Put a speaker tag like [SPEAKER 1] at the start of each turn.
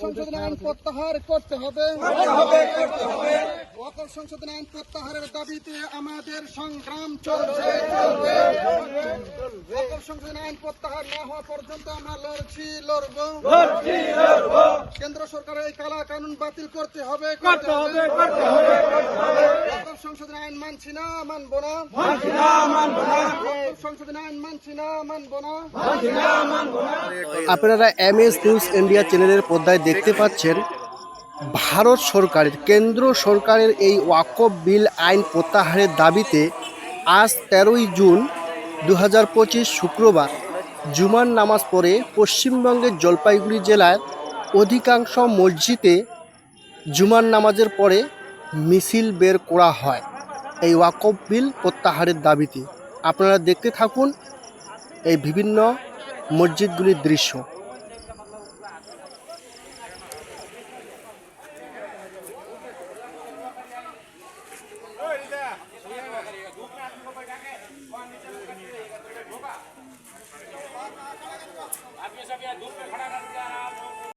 [SPEAKER 1] সংশোধন আইন প্রত্যাহার করতে হবে। ওয়াকফ সংশোধন আইন প্রত্যাহারের দাবিতে আমাদের সংগ্রাম চলছে সংশোধন আইন প্রত্যাহার না হওয়া পর্যন্ত আমরা লড়ছি লড়বো। কেন্দ্র সরকারের এই কালা কানুন বাতিল করতে হবে করতে হবে করতে হবে। সংশোধন আইন মানছি না মানবো না। ওয়াকফ সংশোধন আইন মানছি না মানবো না।
[SPEAKER 2] আপনারা এম এস নিউজ ইন্ডিয়া চ্যানেলের পর্দায় দেখতে পাচ্ছেন ভারত সরকারের কেন্দ্র সরকারের এই ওয়াকফ বিল আইন প্রত্যাহারের দাবিতে আজ তেরোই জুন দু হাজার পঁচিশ শুক্রবার জুমার নামাজ পড়ে পশ্চিমবঙ্গের জলপাইগুড়ি জেলার অধিকাংশ মসজিদে জুমার নামাজের পরে মিছিল বের করা হয়। এই ওয়াকফ বিল প্রত্যাহারের দাবিতে। আপনারা দেখতে থাকুন এই বিভিন্ন মসজিদগুলির দৃশ্য।